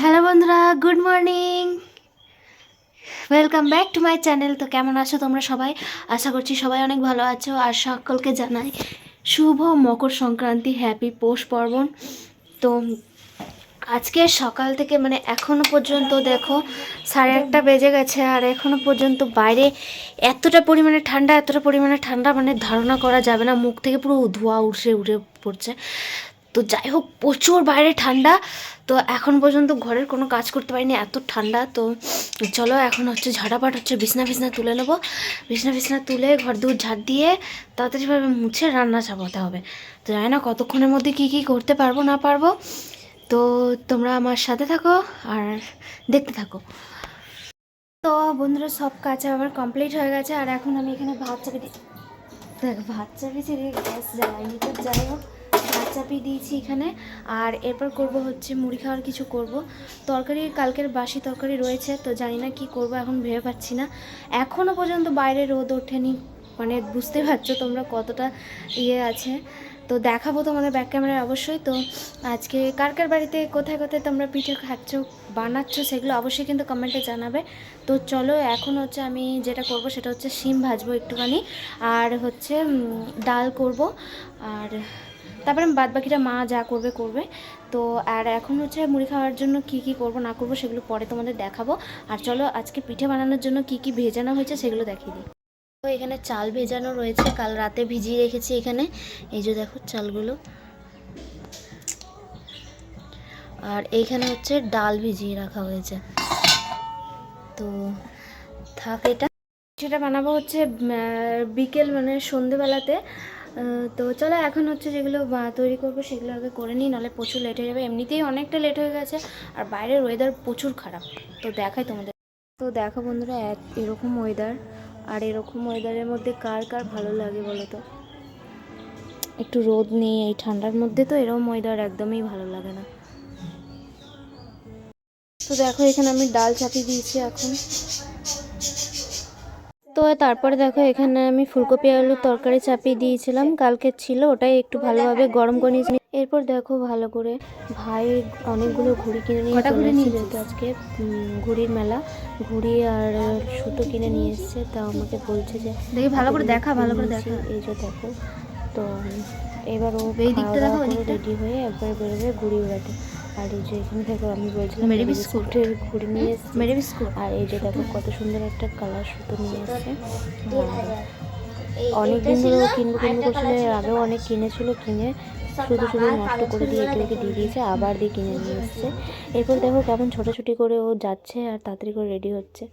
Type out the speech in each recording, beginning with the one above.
Hello বন্ধুরা, good morning. Welcome back to my channel তো, কেমন আছো তোমরা সবাই? আশা করছি সবাই অনেক ভালো আছো, আর সকলকে জানাই শুভ মকর সংক্রান্তি হ্যাপি পৌষ পার্বণ। তো, আজকে সকাল থেকে মানে এখনও পর্যন্ত দেখো, সাড়ে একটা বেজে গেছে, আর এখনও পর্যন্ত বাইরে এতটা পরিমাণে ঠান্ডা, এতটা পরিমাণে ঠান্ডা মানে ধারণা করা যাবে না, মুখ থেকে পুরো ধোঁয়া উঠে উঠে পড়ছে। তো যাই হোক, প্রচুর বাইরে ঠান্ডা। তো এখন পর্যন্ত ঘরের কোনো কাজ করতে পারিনি, এত ঠান্ডা। তো চলো এখন হচ্ছে ঝাড়াপাট হচ্ছে বিছনা ফিছনা তুলে নেব। বিছনা ফিছনা তুলে ঘর দূর ঝাড় দিয়ে তাড়াতাড়িভাবে মুছে রান্না চাপাতে হবে। তো জানি না কতক্ষণের মধ্যে কী কী করতে পারব, না পারব। তো তোমরা আমার সাথে থাকো আর দেখতে থাকো। তো বন্ধুরা, সব কাজ আমার কমপ্লিট হয়ে গেছে। আর এখন আমি এখানে ভাত চাপি দিই দেখ, ভাত চাপিয়েছি রে, গ্যাস জ্বালাইনি তো, যাই হোক। চাপিয়ে দিয়েছি এখানে। আর এরপর করব হচ্ছে মুড়ি খাওয়ার কিছু করব। তরকারি কালকের বাসি তরকারি রয়েছে, তো জানি না কি করব, এখন ভেবে পাচ্ছি না। এখনও পর্যন্ত বাইরে রোদ ওঠেনি মানে বুঝতে পারছ তোমরা কতটা ইয়ে আছে। তো দেখাবো তোমাদের ব্যাক ক্যামেরায় অবশ্যই। তো আজকে কার কার বাড়িতে, কোথায় কোথায় তোমরা পিঠে খাচ্ছ, বানাচ্ছ, সেগুলো অবশ্যই কিন্তু কমেন্টে জানাবে। তো চলো, এখন হচ্ছে আমি যেটা করব সেটা হচ্ছে শিম ভাজবো একটুখানি। আর হচ্ছে ডাল করব। আর তারপরে বাদ বাকিটা মা যা করবে করবে। তো আর এখন হচ্ছে মুড়ি খাওয়ার জন্য কি কি করব, না করব সেগুলো পরে তোমাদের দেখাবো। আর চলো আজকে পিঠে বানানোর জন্য কি কি ভেজানো হয়েছে সেগুলো দেখিয়ে দিই। তো এখানে চাল ভেজানো রয়েছে, কাল রাতে ভিজিয়ে রেখেছি এখানে। এই যে দেখো চালগুলো। আর এইখানে হচ্ছে ডাল ভিজিয়ে রাখা হয়েছে। তো থাক এটা। সেটা বানাবো হচ্ছে বিকেল মানে সন্ধেবেলাতে। তো চলো এখন হচ্ছে যেগুলো তৈরি করব সেগুলো আগে করে নিই, নাহলে প্রচুর লেট হয়ে যাবে। এমনিতেই অনেকটা লেট হয়ে গেছে, আর বাইরের ওয়েদার প্রচুর খারাপ। তো দেখাই তোমাদের। তো দেখো বন্ধুরা, এক, এরকম ওয়েদার আর এরকম ওয়েদারের মধ্যে কার কার ভালো লাগে বলো তো? একটু রোদ নেই, এই ঠান্ডার মধ্যে তো এরকম ওয়েদার একদমই ভালো লাগে না। তো দেখো এখানে আমি ডাল চাপিয়ে দিয়েছি এখন। তো তারপরে দেখো এখানে আমি ফুলকপি আলুর তরকারি চাপিয়ে দিয়েছিলাম। কালকে ছিল ওটাই একটু ভালোভাবে গরম করে নিয়েছি। এরপর দেখো ভালো করে ভাই অনেকগুলো ঘুড়ি কিনে নিয়ে চলে যেহেতু আজকে। ঘুড়ির মেলা। ঘুড়ি আর সুতো কিনে নিয়ে এসছে তা আমাকে বলছে যে দেখি ভালো করে দেখা ভালো করে দেখা। এই যে দেখো তো এবার ও এই দিকটা দেখো, রেডি হয়ে একবার বেরোবে ঘুড়ি উড়াতে আর এই যে এখান থেকে আমি বলছিলাম মেরি মেরি বিস্কুট। বিস্কুটের ঘুড়ি নিয়ে এসছে। মেরি বিস্কুট আর এই যে দেখো কত সুন্দর একটা কালার সুতো নিয়ে এসছে। অনেক দিন ধরে কিনবো কিনবো করছিল এর আগেও অনেক কিনেছিল কিনে শুধু শুধু নষ্ট করে দিয়ে একে ওকে দিয়ে দিয়েছে আবার দিয়ে কিনে নিয়ে এসছে। এরপর দেখো কেমন ছোটাছুটি করে ও যাচ্ছে আর তাড়াতাড়ি করে রেডি হচ্ছে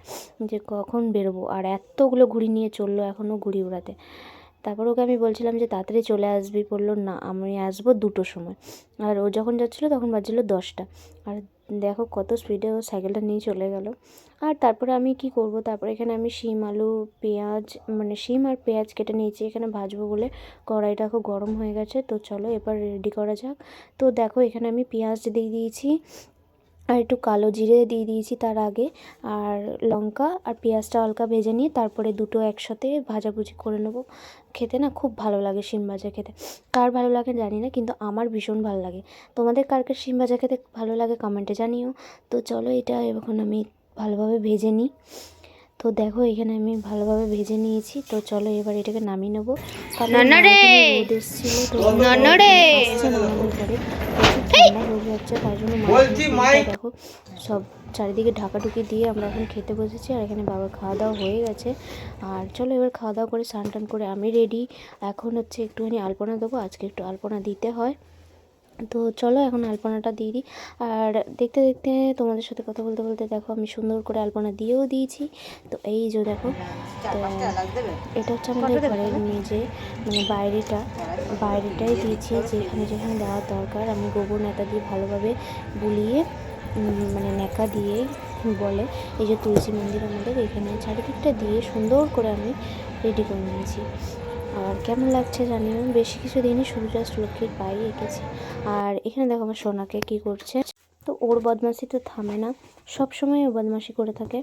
যে কখন বেরোবো। আর এতগুলো ঘুড়ি নিয়ে চলল এখনও ঘুড়ি উড়াতে তারপর ওকে আমি বলছিলাম যে, তাড়াতাড়ি চলে আসবি। বলল, না, আমি আসব দুটোর সময়। আর ও যখন যাচ্ছিল, তখন বাজছিলো দশটা। আর দেখো কত স্পিডে ও সাইকেলটা নিয়ে চলে গেল। আর তারপরে আমি কি করব? তারপরে এখানে আমি শিম, আলু, পেঁয়াজ মানে শিম আর পেঁয়াজ কেটে নিয়েছি। এখানে ভাজবো বলে কড়াইটা খুব গরম হয়ে গেছে। তো চলো এবার রেডি করা যাক। তো দেখো এখানে আমি পেঁয়াজ দিয়ে দিয়েছি। আর একটু কালো জিরে দিয়ে দিয়েছি তার আগে, আর লঙ্কা আর পেঁয়াজটা হালকা ভেজে নিয়ে তারপরে দুটো একসাথে ভাজাভুজি করে নেব। খেতে না খুব ভালো লাগে শিম ভাজা খেতে। কার ভালো লাগে জানি না, কিন্তু আমার ভীষণ ভালো লাগে। তোমাদের কার কার শিম ভাজা খেতে ভালো লাগে কমেন্টে জানিও। তো চলো এটা এখন আমি ভালোভাবে ভেজে নিই। তো দেখো এখানে আমি ভালোভাবে ভেজে নিয়েছি। তো চলো এবার এটাকে নামিয়ে নেব। দেখো সব চারিদিকে ঢাকাঢুকি দিয়ে আমরা এখন খেতে বসেছি আর এখানে বাবার খাওয়া দাওয়া হয়ে গেছে। আর চলো এবার খাওয়া দাওয়া করে স্নান টান করে আমি রেডি। এখন হচ্ছে একটুখানি আলপনা দেবো আজকে একটু আলপনা দিতে হয়। তো চলো এখন আলপনাটা দিয়ে দিই। আর দেখতে দেখতে তোমাদের সাথে কথা বলতে বলতে দেখো আমি সুন্দর করে আলপনা দিয়েও দিয়েছি। তো এই যে দেখো তো এটা হচ্ছে আমাদের ঘরের মেঝে মানে বাইরেটা বাইরেটাই দিয়েছি যেখানে যেখানে দেওয়ার দরকার। আমি গোবর নেতা দিয়ে ভালোভাবে বুলিয়ে মানে ন্যাকা দিয়ে বলে এই যে তুলসী মন্দির আমাদের এখানে চারিদিকটা দিয়ে সুন্দর করে আমি রেডি করে নিয়েছি। আর কেমন লাগছে জানি জানিও। বেশি কিছু দিনই সূর্যাস্ত লক্ষ্মীর পায়ে এঁকেছি। আর এখানে দেখো আমার সোনাকে কী করছে। তো ওর বদমাশি তো থামে না। সবসময় ও বদমাশি করে থাকে।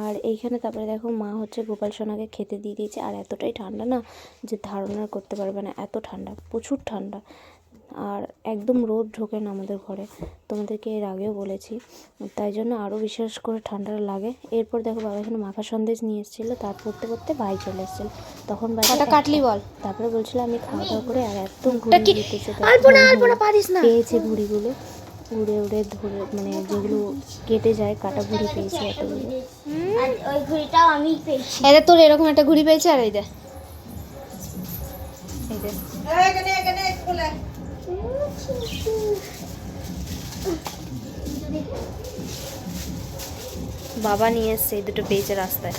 আর এইখানে তারপরে দেখো মা হচ্ছে গোপাল সোনাকে খেতে দিয়ে দিয়েছে। আর এতটাই ঠান্ডা না যে ধারণা করতে পারবে না। এত ঠান্ডা, প্রচুর ঠান্ডা। আর একদম রোদ ঢোকে না আমাদের ঘরে। তোমাদেরকে এর আগেও বলেছি। তাই জন্য আরও বিশেষ করে ঠান্ডাটা লাগে। এরপর দেখো বাবা এখানে মাখা সন্দেশ নিয়ে এসেছিল। তার পড়তে পড়তে ভাই চলে এসেছিল। তখন বাজে কাটলি বল। তারপরে বলছিল আমি খাওয়া দাওয়া করে আর একদম ঘুরে পেয়েছে ঘুড়িগুলো উড়ে উড়ে ধরে মানে যেগুলো কেটে যায় কাটা ঘুড়ি পেয়েছে এতগুলো। ওই ঘড়িটাও আমি পেয়েছি দেখ, তোর এরকম একটা ঘুড়ি পেয়েছে আর এই দে। এই দে বাবা নিয়ে এসছে এই দুটো পেয়েছে রাস্তায়।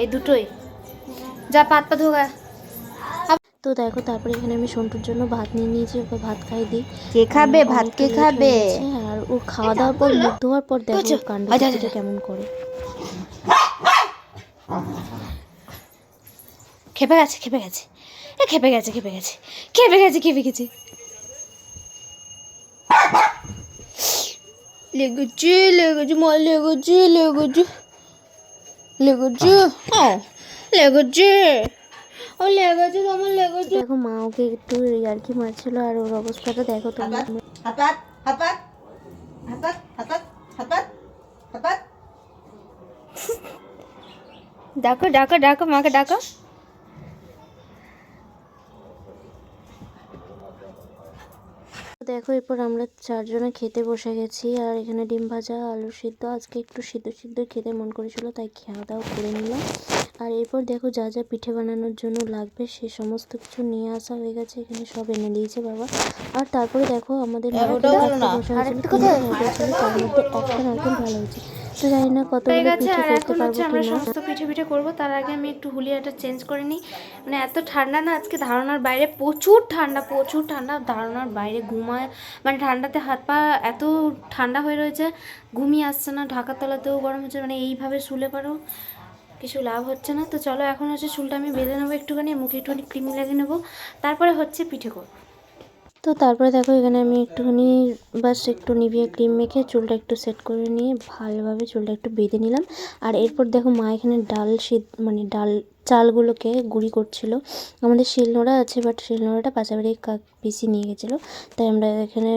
এই দুটোই। যা পাত পা ধোগা তো দেখো তারপরে এখানে আমি সন্টুর জন্য ভাত নিয়ে নিয়েছি ওকে ভাত খাই দিই। কে খাবে? ভাত কে খাবে? আর ও খাওয়া দাওয়ার পর মুখ ধোয়ার পর দেখো কাণ্ড। কেমন করে। খেপে গেছে খেপে গেছে। খেপে গেছে খেপে গেছে। খেপে গেছে খেপে গেছে। লেগেছে লেগেছে মা লেগেছে লেগেছে। লেগেছে। ও লেগেছে। ও লেগেছে তোমার লেগেছে। দেখো মা ওকে একটু ইয়ার্কি মারছিল আর ওর অবস্থাটা দেখো তোমরা হাতপাত হাতপাত হাতপাত হাতপাত হাতপাত হাতপাত ডাকো ডাকো ডাকো মাকে ডাকো। দেখো এরপর আমরা চারজনে খেতে বসে গেছি। আর এখানে ডিম ভাজা আলু সিদ্ধ। আজকে একটু সিদ্ধ সিদ্ধ খেতে মন করেছিল তাই খাওয়া দাওয়া করে নিলাম। আর এরপর দেখো যা যা পিঠে বানানোর জন্য লাগবে সে সমস্ত কিছু নিয়ে আসা হয়ে গেছে। এখানে সব এনে দিয়েছে বাবা। আর তারপরে দেখো আমাদের বসা হয়েছিল তার মধ্যে একটা নারকেল ভালো হয়েছে। তো জানি না কতগুলো গেছে আর এখন হচ্ছে আমরা সমস্ত পিঠে পিঠে করব। তার আগে আমি একটু হুলিয়াটা চেঞ্জ করে নিই। মানে এত ঠান্ডা না আজকে ধারণার বাইরে প্রচুর ঠান্ডা প্রচুর ঠান্ডা ধারণার বাইরে ঘুমায়। মানে ঠান্ডাতে হাত পা এত ঠান্ডা হয়ে রয়েছে ঘুমিয়ে আসছে না ঢাকার তলাতেও গরম হচ্ছে মানে এইভাবে শুলে পারো কিছু লাভ হচ্ছে না। তো চলো এখন হচ্ছে চুলটা আমি বেঁধে নেব একটুখানি মুখে একটুখানি ক্রিম লাগিয়ে নেব। তারপরে হচ্ছে পিঠে করব। তো তারপরে দেখো এখানে আমি একটুখানি বাস একটু নিভিয়া ক্রিম মেখে চুলটা একটু সেট করে নিয়ে ভালোভাবে চুলটা একটু বেঁধে নিলাম। আর এরপর দেখো মা এখানে ডাল সিদ্ধ মানে ডাল চালগুলোকে গুঁড়ি করছিল। আমাদের শিলনোড়া আছে বাট শিলনোড়াটা পাশাপাশি কাক পিসি নিয়ে গেছিল। তাই আমরা এখানে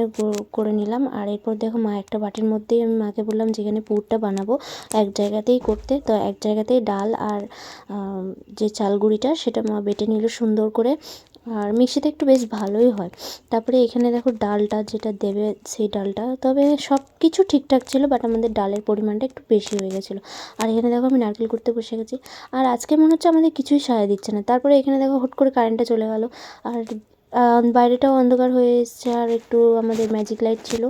করে নিলাম। আর এরপর দেখো মা একটা বাটির মধ্যেই আমি মাকে বললাম যেখানে পুরটা বানাবো এক জায়গাতেই করতে। তো এক জায়গাতেই ডাল আর যে চাল গুঁড়িটা, সেটা মা বেটে নিল সুন্দর করে। আর মিক্সিতে একটু বেশ ভালোই হয়। তারপরে এখানে দেখো ডালটা যেটা দেবে সেই ডালটা। তবে সব কিছু ঠিকঠাক ছিল বাট আমাদের ডালের পরিমাণটা একটু বেশি হয়ে গেছিল। আর এখানে দেখো আমি নারকেল করতে বসে গেছি। আর আজকে মনে হচ্ছে আমাদের কিছুই সায় দিচ্ছে না। তারপরে এখানে দেখো হুট করে কারেন্টটা চলে গেলো। আর বাইরেটাও অন্ধকার হয়ে এসছে আর একটু আমাদের ম্যাজিক লাইট ছিল।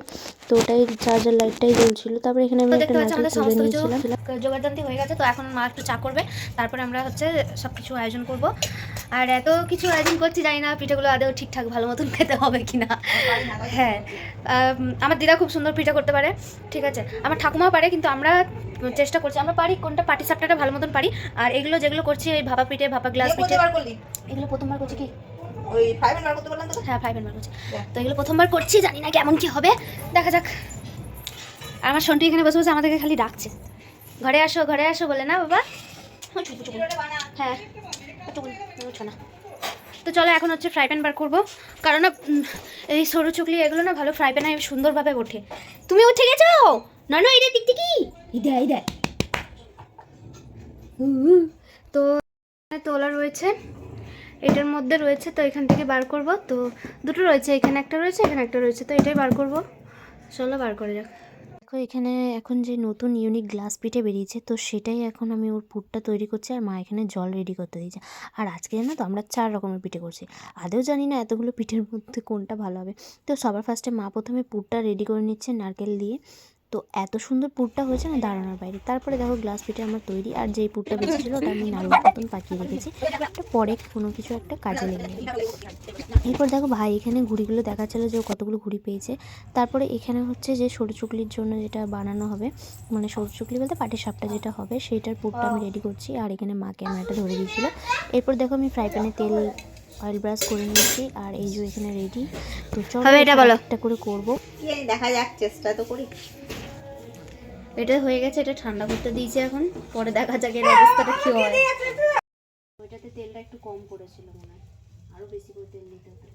তো ওটাই চার্জার লাইটটাই জ্বলছিল। তারপরে এখানে আমি একটা পাচ্ছি তুলে নিয়েছিলাম। জোগাড়যন্ত্রী হয়ে গেছে তো এখন মা একটু চা করবে। তারপরে আমরা হচ্ছে সব কিছু আয়োজন করব। আর এত কিছু আয়োজন করছি জানি না পিঠেগুলো আদৌ ঠিকঠাক ভালো মতন খেতে হবে কি না হ্যাঁ আম, আমার দিদা খুব সুন্দর পিঠা করতে পারে ঠিক আছে। আমার ঠাকুমাও পারে কিন্তু আমরা চেষ্টা করছি আমরা পারি কোনটা পাটি সাপটাটা ভালো মতন পারি। আর এগুলো যেগুলো করছি ওই ভাপা পিঠে ভাপা গ্লাস পিঠে এগুলো প্রথমবার করছি কি? ওই বার করতে বললাম তো হ্যাঁ ফ্রাই প্যান বার করছি। তো এগুলো প্রথমবার করছি জানি না কেমন কি হবে। দেখা যাক। আর আমার সন্টু এখানে বসে বসে আমাদেরকে খালি ডাকছে। ঘরে আসো ঘরে আসো বলে না বাবা। হ্যাঁ না। তো চলো এখন হচ্ছে ফ্রাই প্যান বার করব। কারণ না এই সরু চুকলি এগুলো না ভালো ফ্রাই প্যানে সুন্দরভাবে ওঠে। তুমি উঠে গেছো? না না এটা দিক থেকে দেয় এই হুম, তো তোলা রয়েছে। এটার মধ্যে রয়েছে, তো এখান থেকে বার করব। তো দুটো রয়েছে, এখানে একটা রয়েছে, এখানে একটা রয়েছে, তো এটাই বার করব। চলো বার করে যাক। দেখো, এখানে এখন যে নতুন ইউনিক গ্লাস পিঠে বেরিয়েছে, তো সেটাই এখন আমি ওর পুরটা তৈরি করছি আর মা এখানে জল রেডি করতে দিয়েছে। আর আজকে জানো তো, আমরা চার রকমের পিঠে করছি। আদেও জানি না এতগুলো পিঠের মধ্যে কোনটা ভালো হবে। তো সবার ফার্স্টে মা প্রথমে পুরটা রেডি করে নিচ্ছে নারকেল দিয়ে। তো এত সুন্দর পুরটা হয়েছে না দাঁড়ানোর বাইরে। তারপরে দেখো গ্লাস পিঠে আমার তৈরি, আর যেই পুরটা বেঁচেছিল ওটা আমি নাড়ুর মতন পাকিয়ে রেখেছি। ওটা পরে কোনো কিছু একটা কাজে লেগে এরপর দেখো ভাই, এখানে ঘুড়িগুলো দেখাচ্ছিল যে কতগুলো ঘুড়ি পেয়েছে। তারপরে এখানে হচ্ছে যে সরু চুকলির জন্য যেটা বানানো হবে মানে সরু চুকলি বলতে পাটির সাপটা যেটা হবে, সেইটার পুরটা আমি রেডি করছি। আর এখানে মা ক্যামেরাটা ধরে দিয়েছিলো। এরপর দেখো আমি ফ্রাই প্যানে তেল অয়েল ব্রাশ করে নিয়েছি আর এই যে এখানে রেডি তো চলো হবে এটা বলো। একটা করে করব। দেখা যাক চেষ্টা তো করি। এটা হয়ে গেছে এটা ঠান্ডা করতে দিয়েছি এখন। পরে দেখা যাক এর অবস্থাটা কি হয়। ওইটাতে তেলটা একটু কম পড়েছিল মনে হয়। আরও বেশি করে তেল নিতে হতো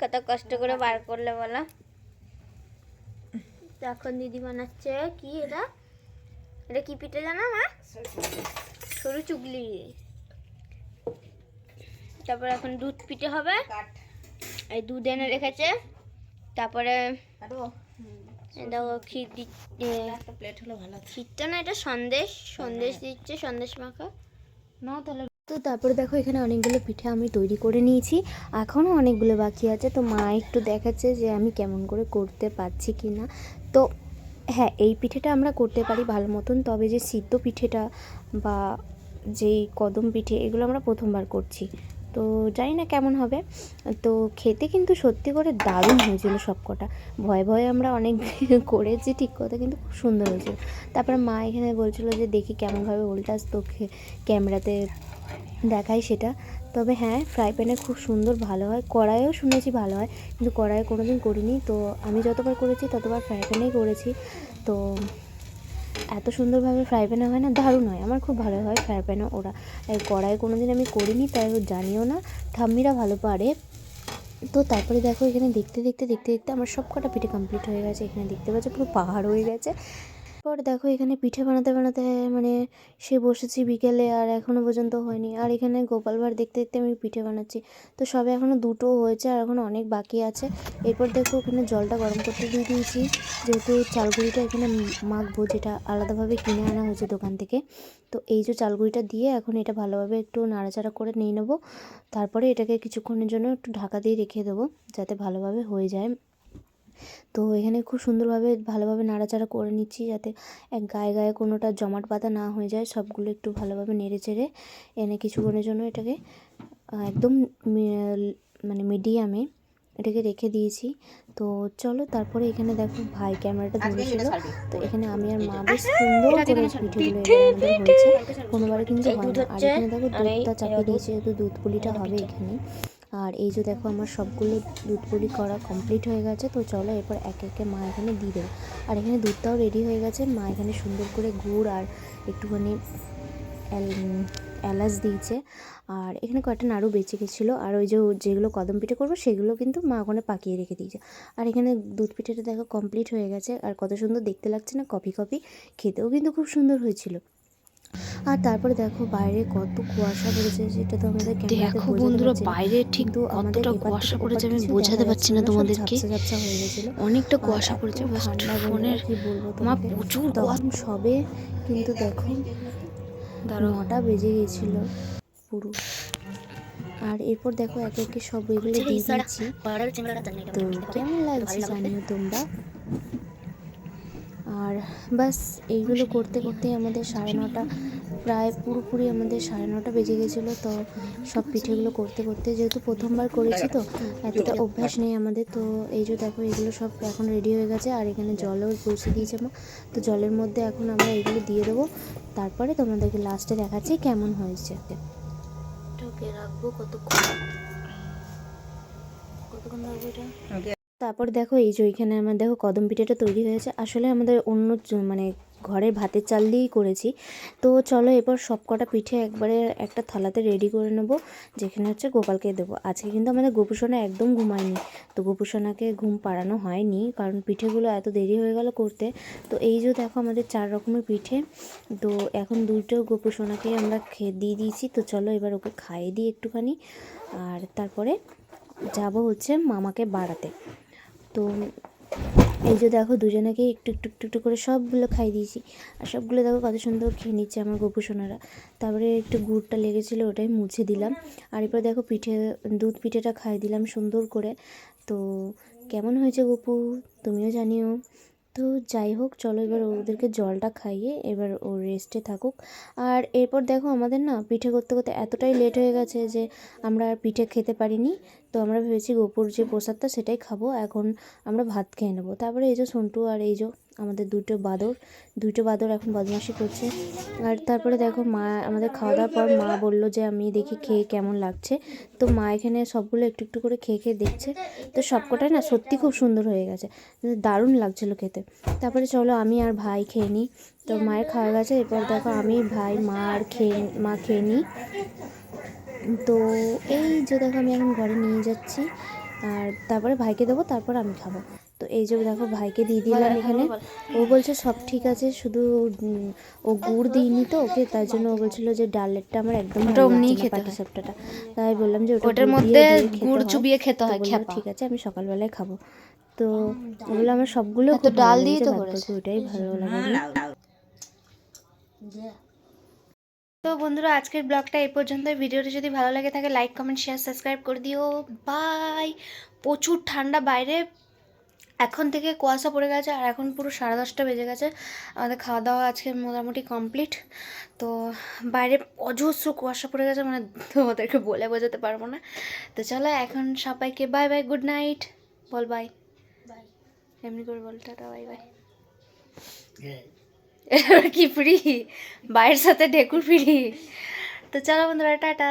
কত কষ্ট করে বার করলে বলো। তো এখন দিদি বানাচ্ছে কি এটা? এটা কি পিঠে জানা মা? সরু চুগলি। তারপরে এখন দুধ পিঠে হবে। এই দুধ এনে রেখেছে। তারপরে এটা ক্ষীর প্লেট হলে ভালো ক্ষীরটা না এটা সন্দেশ সন্দেশ দিচ্ছে সন্দেশ মাখা। নাও তাহলে। তো তারপরে দেখো এখানে অনেকগুলো পিঠে আমি তৈরি করে নিয়েছি। এখনও অনেকগুলো বাকি আছে। তো মা একটু দেখাচ্ছে যে আমি কেমন করে করতে পারছি কি না তো হ্যাঁ এই পিঠেটা আমরা করতে পারি ভালো মতন। তবে যে সিদ্ধ পিঠেটা বা যেই কদম পিঠে এগুলো আমরা প্রথমবার করছি। তো জানি না কেমন হবে। তো খেতে কিন্তু সত্যি করে দারুণ হয়েছিল সব কটা ভয়ে ভয়ে আমরা অনেক করেছি ঠিক কথা কিন্তু খুব সুন্দর হয়েছিল। তারপরে মা এখানে বলছিল যে, দেখি কেমনভাবে উল্টাস তো ক্যামেরাতে দেখাই সেটা। তবে হ্যাঁ ফ্রাই প্যানে খুব সুন্দর ভালো হয়। কড়াইও শুনেছি ভালো হয়, কিন্তু কড়াইয়ে কোনো দিন করিনি। তো আমি যতবার করেছি, ততবার ফ্রাই প্যানেই করেছি। তো এত সুন্দরভাবে ফ্রাই প্যানে হয় না, দারুণ হয়। আমার খুব ভালো হয় ফ্রাই প্যানে ওরা। এই কড়াই কোনো দিন আমি করিনি, তাই ও জানিও না। ঠাম্মিরা ভালো পারে। তো তারপরে দেখো এখানে দেখতে দেখতে দেখতে দেখতে আমার সব কটা পিঠে কমপ্লিট হয়ে গেছে। এখানে দেখতে পাচ্ছ পুরো পাহাড় হয়ে গেছে। পর দেখো এখানে পিঠে বানাতে বানাতে মানে সে বসেছি বিকেলে আর এখনও পর্যন্ত হয়নি। আর এখানে গোপাল ভাঁড় দেখতে দেখতে আমি পিঠে বানাচ্ছি। তো সবে এখনও দুটো হয়েছে আর এখনও অনেক বাকি আছে। এরপর দেখো ওখানে জলটা গরম করতে দিয়ে দিয়েছি। যেহেতু চালগুড়িটা এখানে মাখবো, যেটা আলাদাভাবে কিনে আনা হয়েছে দোকান থেকে। তো এই যে চালগুড়িটা দিয়ে এখন এটা ভালোভাবে একটু নাড়াচাড়া করে নিয়ে নেব। তারপরে এটাকে কিছুক্ষণের জন্য একটু ঢাকা দিয়ে রেখে দেবো, যাতে ভালোভাবে হয়ে যায়। তো এখানে খুব সুন্দরভাবে ভালোভাবে নাড়াচাড়া করে নিচ্ছি যাতে এক গায়ে গায়ে কোনোটা জমাট পাতা না হয়ে যায়। সবগুলো একটু ভালোভাবে নেড়ে চেড়ে এনে কিছুক্ষণের জন্য এটাকে একদম মানে মিডিয়ামে এটাকে রেখে দিয়েছি। তো চলো তারপরে এখানে দেখো ভাই ক্যামেরাটা ধরেছিল। তো এখানে আমি আর মা বেশ সুন্দর করে পিঠেগুলো হয়েছে। কোনোবারে কিন্তু হয় না। আর এখানে দেখো দুধটা চাপিয়ে দিয়েছি যেহেতু দুধ পুলিটা হবে এখানে। আর এই যে দেখো আমার সবগুলো দুধ করা কমপ্লিট হয়ে গেছে, তো চলো এরপর একে একে মা এখানে দিয়ে দেবো। আর এখানে দুধটাও রেডি হয়ে গেছে, মা এখানে সুন্দর করে গুড় আর একটুখানি এল- এলাচ দিয়েছে। আর এখানে কয়েকটা নাড়ু বেঁচে গেছিল, আর ওই যে যেগুলো কদম পিঠে করব সেগুলো কিন্তু মা ওখানে পাকিয়ে রেখে দিয়েছে। আর এখানে দুধ পিঠেটা দেখো কমপ্লিট হয়ে গেছে, আর কত সুন্দর দেখতে লাগছে না কফি কফি খেতেও কিন্তু খুব সুন্দর হয়েছিল। আর তারপরে দেখো বাইরে কত কুয়াশা পড়েছে সেটা তো আমাদের দেখো বন্ধুরা বাইরে ঠিক কতটা কুয়াশা পড়েছে আমি বোঝাতে পারছি না তোমাদেরকে। অনেকটা কুয়াশা পড়েছে ফোনের কি বলব মা তোমাকে? প্রচুর সবে কিন্তু দেখো নটা বেজে গেছিল পুরো। আর এরপর দেখো একে একে সব এগুলো দিয়ে দিচ্ছি। তো কেমন লাগছে? জানিও তোমরা? আর বাস এইগুলো করতে করতে আমাদের সাড়ে নটা প্রায় পুরোপুরি আমাদের সাড়ে নটা বেজে গেছিল তো সব পিঠেগুলো করতে করতে যেহেতু প্রথমবার করেছি তো এতটা অভ্যাস নেই আমাদের তো এই যে দেখো এগুলো সব এখন রেডি হয়ে গেছে আর এখানে জলও পৌঁছে দিয়েছে মা তো জলের মধ্যে এখন আমরা এগুলো দিয়ে দেবো তারপরে তোমাদেরকে লাস্টে দেখাচ্ছি কেমন হয়েছে। ঢুকে রাখব কতক্ষণ? কতক্ষণ রাখব এটা? তারপর দেখো এই যে ওইখানে আমার দেখো কদম পিঠেটা তৈরি হয়েছে। আসলে আমাদের অন্য মানে ঘরের ভাতের চাল দিয়েই করেছি। তো চলো এবার সব কটা পিঠে একবারে একটা থালাতে রেডি করে নেব, যেখানে হচ্ছে গোপালকে দেবো। আজকে কিন্তু আমাদের গোপুসোনা একদম ঘুমায়নি। তো গোপুসোনাকে ঘুম পাড়ানো হয়নি, কারণ পিঠেগুলো এত দেরি হয়ে গেল করতে। তো এই যে দেখো আমাদের চার রকমের পিঠে। তো এখন দুটো গোপুসোনাকে আমরা খেয়ে দিয়ে দিয়েছি। তো চলো এবার ওকে খাইয়ে দিই একটুখানি। আর তারপরে যাব হচ্ছে মামাকে বাড়াতে। তো এই যে দেখো দুজনাকে একটু একটু একটু একটু করে সবগুলো খাই দিয়েছি। আর সবগুলো দেখো কত সুন্দর খেয়ে নিচ্ছে আমার গপু সোনারা। তারপরে একটু গুড়টা লেগেছিলো, ওটাই মুছে দিলাম। আর এরপর দেখো পিঠে, দুধ পিঠেটা খাই দিলাম সুন্দর করে। তো কেমন হয়েছে গপু? তুমিও জানিও। তো যাই হোক, চলো এবার ওদেরকে জলটা খাইয়ে এবার ও রেস্টে থাকুক। আর এরপর দেখো আমাদের না পিঠে করতে করতে এতটাই লেট হয়ে গেছে যে আমরা আর পিঠে খেতে পারিনি। তো আমরা ভেবেছি গোপুর যে প্রসাদটা সেটাই খাব। এখন আমরা ভাত খেয়ে নেব। তারপরে এই যে সন্টু আর এই যে আমাদের দুটো বাদর দুটো বাদর এখন বদমাশি করছে। আর তারপরে দেখো মা, আমাদের খাওয়া দাওয়ার পর মা বলল যে, আমি দেখি খেয়ে কেমন লাগছে। তো মা এখানে সবগুলো একটু একটু করে খেয়ে খেয়ে দেখছে। তো সবকটাই না সত্যি খুব সুন্দর হয়ে গেছে। দারুণ লাগছিল খেতে। তারপরে চলো আমি আর ভাই খেয়ে নিই। তো মায়ের খাওয়া গেছে। এরপর দেখো আমি, ভাই, মা আর খেয়ে, মা খেয়ে নিই। তো এই যে দেখো আমি এখন ঘরে নিয়ে যাচ্ছি। আর তারপরে ভাইকে দেবো, তারপর আমি খাব। তো এই যে দেখো ভাইকে দিয়ে দিলাম এখানে। ও বলছে সব ঠিক আছে শুধু ও গুড় দিইনি তো ওকে তাই জন্য ও বলছিল যে ডালেরটা আমার একদম ওটা অমনিই খেতে হয়। সাপটাটা তাই বললাম যে ওটার মধ্যে গুড় চুবিয়ে খেতে হয় ঠিক আছে আমি সকালবেলায় খাব। তো ওগুলো আমার সবগুলো তো ডাল দিয়ে তো করেছে। ওটাই ভালো লাগে। তো বন্ধুরা আজকের ব্লগটা এই পর্যন্ত ভিডিওটি যদি ভালো লাগে থাকে লাইক কমেন্ট শেয়ার সাবস্ক্রাইব করে দিও। বাই। প্রচুর ঠান্ডা বাইরে। এখন থেকে কুয়াশা পড়ে গেছে আর এখন পুরো সাড়ে দশটা বেজে গেছে। আমাদের খাওয়া দাওয়া আজকে মোটামুটি কমপ্লিট তো বাইরে অজস্র কুয়াশা পড়ে গেছে মানে তোমাদেরকে বলে বোঝাতে পারব না। তো চলো এখন সবাইকে বাই বাই গুড নাইট বল বাই এমনি করে বল টাটা বাই বাই এবার কি ফ্রি বাইরের সাথে ঢেকুর ফ্রি তো চলো বন্ধুরা টাটা।